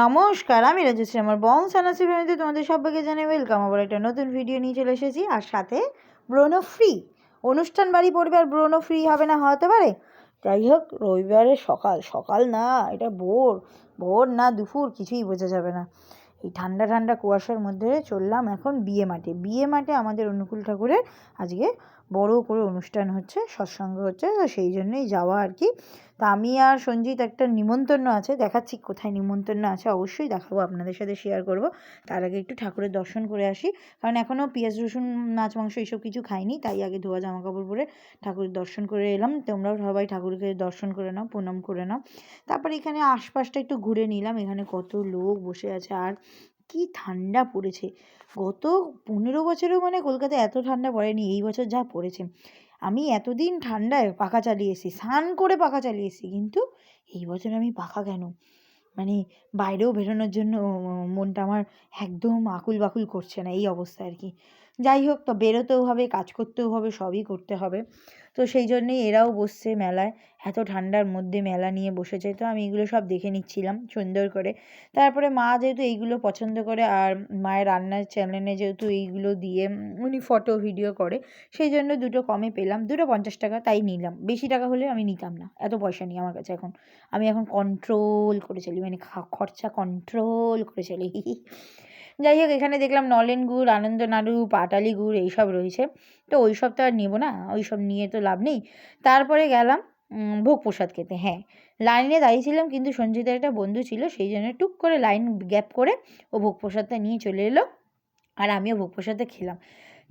নমস্কার, আমি রাজশ্রী, আমার বং সানাসি ফ্যামিলিতে তোমাদের সবাইকে জানাই ওয়েলকাম আবার একটা নতুন ভিডিও নিয়ে চলে এসেছি। আর সাথে ব্রোনো ফ্রি অনুষ্ঠান বাড়ি পড়বে আর ব্রোনো ফ্রি হবে না হতে পারে? যাই হোক রবিবারের সকাল সকাল না, এটা ভোর। ভোর না দুপুর, কিছুই বোঝা যাবে না। এই ঠান্ডা ঠান্ডা কুয়াশার মধ্যে চললাম এখন বিয়ে মাঠে। বিয়ে মাঠে আমাদের অনুকূল ঠাকুরের আজকে বড় করে অনুষ্ঠান হচ্ছে, সৎসঙ্গ হচ্ছে, তো সেই জন্যই যাওয়া আর কি। তা আমি আর সঞ্জিত একটা নিমন্ত্রণ আছে, দেখাচ্ছি কোথায় নিমন্ত্রণ আছে, অবশ্যই দেখাবো, আপনাদের সাথে শেয়ার করব। তার আগে একটু ঠাকুরের দর্শন করে আসি, কারণ এখনও পেঁয়াজ, রসুন, মাছ, মাংস এইসব কিছু খাইনি, তাই আগে ধোয়া জামা কাপড় পরে ঠাকুরের দর্শন করে এলাম। তোমরাও সবাই ঠাকুরকে দর্শন করে নাও, প্রণাম করে নাও। তারপর এখানে আশপাশটা একটু ঘুরে নিলাম, এখানে কত লোক বসে আছে আর কি ঠান্ডা পড়েছে। গত পনেরো বছরেও মানে কলকাতায় এত ঠান্ডা পড়েনি, এই বছর যা পড়েছে। আমি এতদিন ঠান্ডায় পাখা চালিয়ে এসেছি, স্নান করে পাখা চালিয়ে এসেছি, কিন্তু এই বছর আমি পাখা কেন? মানে বাইরেও বেরোনোর জন্য মনটা আমার একদম আকুল বাকুল করছে না, এই অবস্থা আর কি। যাই হোক, তো বেরোতেও হবে, কাজ করতেও হবে, সবই করতে হবে। তো সেই জন্যেই এরাও বসছে মেলায়। এত ঠান্ডার মধ্যে মেলা নিয়ে বসেছে। তো আমি এগুলো সব দেখে নিচ্ছিলাম সুন্দর করে। তারপরে মা যেহেতু এইগুলো পছন্দ করে আর মায়ের রান্নার চ্যানেলে যেহেতু এইগুলো দিয়ে উনি ফটো ভিডিও করে, সেই জন্য দুটো কমে পেলাম। দুটো পঞ্চাশ টাকা তাই নিলাম। বেশি টাকা হলে আমি নিতাম না। এত পয়সা নেই আমার কাছে এখন। আমি এখন কন্ট্রোল করে চলি মানে খরচা কন্ট্রোল করে চলি যাই হোক, এখানে দেখলাম নলেন গুড় আনন্দ নাড়ু পাটালি গুড় এইসব রয়েছে। তো ওই সব তো আর নেব না ওই সব নিয়ে তো লাভ নেই। তারপরে গেলাম ভোগ প্রসাদ খেতে। হ্যাঁ লাইনে দাঁড়িয়েছিলাম কিন্তু সঞ্জিতের একটা বন্ধু ছিল, সেই জন্য টুক করে লাইন গ্যাপ করে ও ভোগ প্রসাদটা নিয়ে চলে এলো আর আমিও ভোগ প্রসাদটা খেলাম।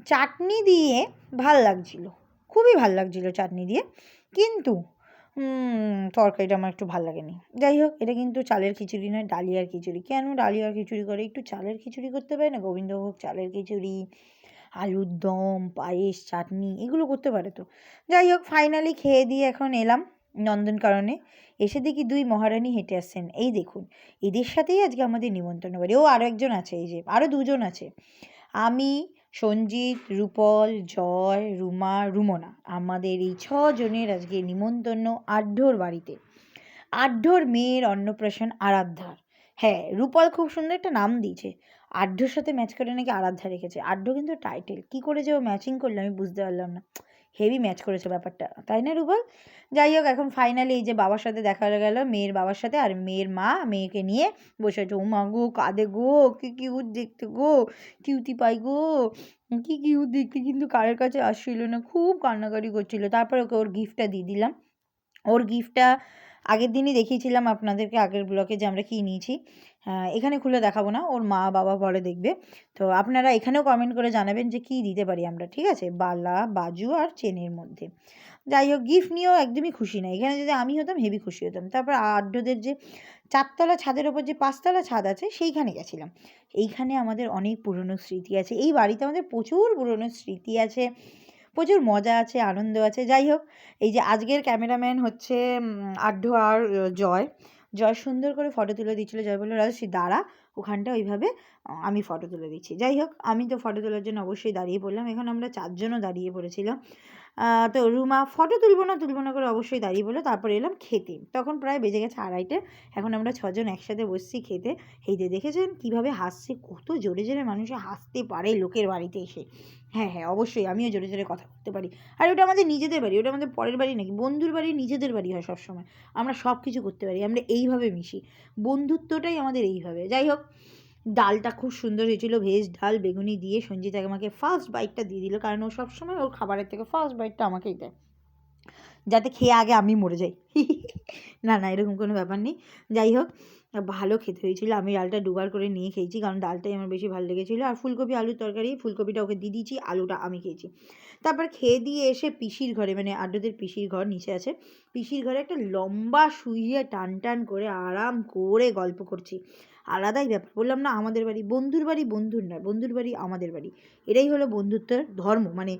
চাটনি দিয়ে ভালো লাগছিল, খুবই ভালো লাগছিল চাটনি দিয়ে। কিন্তু তরকারিটা আমার একটু ভালো লাগেনি। যাই হোক, এটা কিন্তু চালের খিচুড়ি নয়, ডালিয়ার খিচুড়ি। কেন ডালিয়ার খিচুড়ি করে? একটু চালের খিচুড়ি করতে পারে না? গোবিন্দভোগ চালের খিচুড়ি, আলুর দম, পায়েস, চাটনি, এগুলো করতে পারে তো। যাই হোক ফাইনালি খেয়ে দিয়ে এখন এলাম নন্দনকাননে। এসে দেখি দুই মহারানী হেঁটে আসছেন। এই দেখুন, এদের সাথেই আজকে আমাদের নিমন্ত্রণ বাড়ি। ও আরও একজন আছে, এই যে আরও দুজন আছে। আমি সঞ্জিত, রূপল, জয়, রুমা, রুমনা। আমাদের এই ছজনের আজকে নিমন্ত্রণ আঢ্যর বাড়িতে। আঢ্যর মেয়ের অন্নপ্রাশন আরাধ্যার। হ্যাঁ রূপল খুব সুন্দর একটা নাম দিয়েছে। আঢ্যর সাথে ম্যাচ করে নাকি আরাধ্যা রেখেছে? আঢ্য কিন্তু টাইটেল কী করে যে ও ম্যাচিং করল আমি বুঝতে পারলাম না। হেভি ম্যাচ করেছে ব্যাপারটা, তাই না রুবল? যাই হোক, এখন ফাইনালি এই যে বাবার সাথে দেখা গেল, মেয়ের বাবার সাথে আর মেয়ের মা মেয়েকে নিয়ে বসে আছে, উমা গো, কাঁদে গো, কি কিউট দেখতে গো কিউতি পাই গো, কি কিউট দেখতে, কিন্তু কারের কাছে আসছিল না, খুব কান্নাকাটি করছিল। তারপর ওকে ওর গিফটটা দিয়ে দিলাম। ওর গিফটটা আগের দিনই দেখিয়েছিলাম আপনাদেরকে আগের ব্লকে যে আমরা কী নিয়েছি। এখানে খুলে দেখাবো না, ওর মা বাবা পরে দেখবে। তো আপনারা এখানেও কমেন্ট করে জানাবেন যে কী দিতে পারি আমরা, ঠিক আছে? বালা, বাজু আর চেনের মধ্যে। যাই হোক গিফট নিয়েও একদমই খুশি না। এখানে যদি আমি হতাম হেভি খুশি হতাম। তারপর আড্ডদের যে চারতলা ছাদের ওপর যে পাঁচতলা ছাদ আছে, সেইখানে গেছিলাম। এইখানে আমাদের অনেক পুরনো স্মৃতি আছে। এই বাড়িতে আমাদের প্রচুর পুরনো স্মৃতি আছে। প্রচুর মজা আছে, আনন্দ আছে। যাই হোক, এই যে আজকের ক্যামেরাম্যান হচ্ছে আড্ডু আর জয়। জয় সুন্দর করে ফটো তুলে দিচ্ছিল। জয় বলল, রাজশ্রী, দাঁড়া, ওখানটা ওইভাবে আমি ফটো তুলে দিচ্ছি। যাই হোক, আমি তো ফটো তোলার জন্য অবশ্যই দাঁড়িয়ে পড়লাম। এখন আমরা চারজনও দাঁড়িয়ে পড়েছিলাম। তো রুমা ফটো তুলবো না তুলবো না করে অবশ্যই দাঁড়িয়ে বলল, তারপরে এলাম খেতে। তখন প্রায় বেজে গেছে আড়াইটে, এখন আমরা ছজন একসাথে বসছি খেতে। হেঁটে দেখেছেন কীভাবে হাসছে, কত জোরে জোরে মানুষে হাসতে পারে লোকের বাড়িতে এসে। হ্যাঁ হ্যাঁ অবশ্যই আমিও জোরে জোরে কথা বলতে পারি। আর ওটা আমাদের নিজেদের বাড়ি, ওটা আমাদের পরের বাড়ি নাকি? বন্ধুর বাড়ি নিজেদের বাড়ি হয় সবসময়। আমরা সব কিছু করতে পারি, আমরা এইভাবে মিশি। বন্ধুত্বটাই আমাদের এইভাবে। যাই হোক ডালটা খুব সুন্দর হয়েছিল, ভেজ ডাল, বেগুনি দিয়ে সঞ্জিতাকে আমাকে ফার্স্ট বাইটটা দিয়ে দিল, কারণ ও সবসময় ওর খাবারের থেকে ফার্স্ট বাইটটা আমাকেই দেয়। যাতে খেয়ে আগে আমি মরে যাই। না না, এরকম কোনো ব্যাপার নেই। যাই হোক ভালো খেতে হয়েছিল। আমি ডালটা দুবার করে নিয়ে খেয়েছি, কারণ ডালটাই আমার বেশি ভালো লেগেছিলো। আর ফুলকপি, আলুর তরকারি, ফুলকপিটা ওকে দিয়ে দিয়েছি, আলুটা আমি খেয়েছি। তারপর খেয়ে দিয়ে এসে পিসির ঘরে মানে আড্ডদের পিসির ঘর নিচে আছে, পিসির ঘরে একটা লম্বা শুইয়ে টান টান করে আরাম করে গল্প করছি। আলাদাই ব্যাপার, বললাম না আমাদের বাড়ি বন্ধুর বাড়ি বন্ধুর নয়, বন্ধুর বাড়ি আমাদের বাড়ি। এটাই হলো বন্ধুত্বের ধর্ম মানে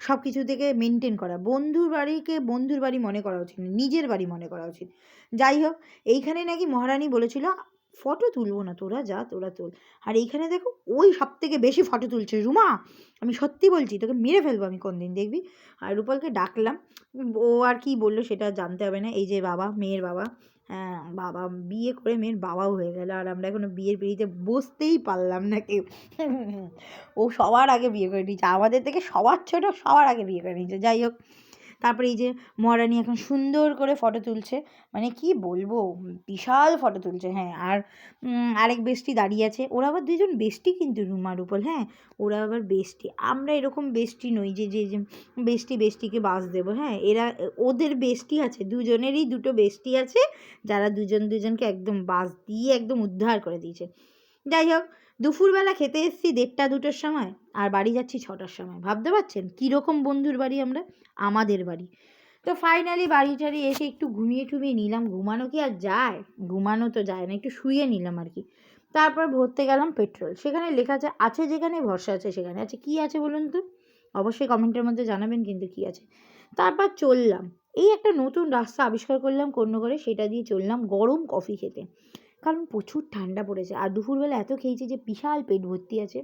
সব কিছু থেকে মেনটেন করা। বন্ধুর বাড়িকে বন্ধুর বাড়ি মনে করা উচিত নিজের বাড়ি মনে করা উচিত। যাই হোক, এইখানে নাকি মহারানী বলেছিল ফটো তুলবো না তোরা, যা তোরা তোল। আর এইখানে দেখো, ওই সব থেকে বেশি ফটো তুলছে। রুমা, আমি সত্যি বলছি, তোকে মেরে ফেলব আমি কোন দিন দেখবি? আর রূপলকে ডাকলাম। ও আর কি বলল সেটা জানতে হবে না। এই যে বাবা, মেয়ের বাবা হ্যাঁ বাবা, বিয়ে করে মেয়ের বাবাও হয়ে গেল। আর আমরা এখনও বিয়ের পিড়িতে বসতেই পারলাম না কেউ। ও সবার আগে বিয়ে করে নিয়েছে। আমাদের থেকে সবার ছোট সবার আগে বিয়ে করে নিয়েছে। যাই হোক তারপরে এই যে মহারানী এখন সুন্দর করে ফটো তুলছে। মানে কি বলব? বিশাল ফটো তুলছে হ্যাঁ। আর আরেক বেস্টি দাঁড়িয়ে আছে। ওরা আবার দুজন বেস্টি কিন্তু রুমা রূপল হ্যাঁ। ওরা আবার বেস্টি আমরা এরকম বেস্টি নই যে যে যে বেস্টি বেস্টিকে বাস দেবো হ্যাঁ। এরা, ওদের বেস্টি আছে, দুজনেরই দুটো বেস্টি আছে, যারা দুজন দুজনকে একদম বাস দিয়ে একদম উদ্ধার করে দিয়েছে। যাই হোক দুপুরবেলা খেতে এসেছি দেড়টা, দুটোর সময়, আর বাড়ি যাচ্ছি ছটার সময়। ভাবতে পারছেন? কীরকম বন্ধুর বাড়ি আমরা? আমাদের বাড়ি। তো ফাইনালি বাড়ি টাড়ি এসে একটু ঘুমিয়ে টুমিয়ে নিলাম। ঘুমানো কি আর যায়? ঘুমানো তো যায় না, একটু শুয়ে নিলাম আর কি। তারপর ভরতে গেলাম পেট্রোল। সেখানে লেখা আছে আছে যেখানে ভরসা আছে সেখানে। আছে কি আছে বলুন তো? অবশ্যই কমেন্টের মধ্যে জানাবেন কিন্তু কি আছে। তারপর চললাম। এই একটা নতুন রাস্তা আবিষ্কার করলাম করে সেটা দিয়ে চললাম গরম কফি খেতে। কারণ প্রচুর ঠান্ডা পড়েছে। আর দুপুরবেলা এত খেয়েছি যে বিশাল পেট ভর্তি আছে।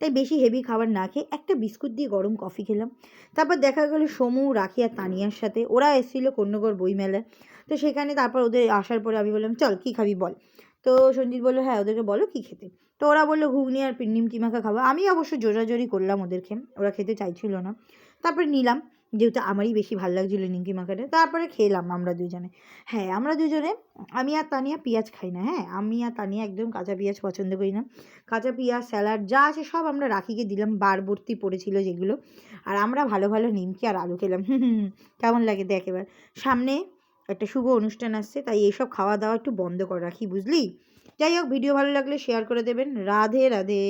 তাই বেশি হেভি খাবার না খেয়ে একটা বিস্কুট দিয়ে গরম কফি খেলাম। তারপর দেখা গেলো সমু, রাখি আর তানিয়ার সাথে। ওরা এসেছিল কন্যগর বইমেলায়। তো সেখানে তারপর ওদের আসার পরে আমি বললাম, চল, কী খাবি বল? তো সঞ্জিত বলল হ্যাঁ ওদেরকে বলো কী খেতে। তো ওরা বলল, ঘুগনি আর নিমকি মাখা খাব। আমি অবশ্য জোরাজোরি করলাম ওদেরকে। ওরা খেতে চাইছিল না। তারপরে নিলাম। যেহেতু আমারই বেশি ভালো লাগছিল নিমকি মাখাটা তারপরে খেলাম আমরা দুজনে। হ্যাঁ আমরা দুজনে, আমি আর তানিয়া পেঁয়াজ খাই না হ্যাঁ? আমি আর তানিয়া একদম কাঁচা পেঁয়াজ পছন্দ করি না। কাঁচা পেঁয়াজ, স্যালাড, যা আছে সব আমরা রাখিকে দিলাম বারবর্তি পড়েছিল যেগুলো। আর আমরা ভালো ভালো নিমকি আর আলু খেলাম। কেমন লাগে দেখ এবার। সামনে একটা শুভ অনুষ্ঠান আসছে, তাই এইসব খাওয়া দাওয়া একটু বন্ধ করে রাখি, বুঝলি? যাই হোক, ভিডিও ভালো লাগলে শেয়ার করে দেবেন। রাধে রাধে।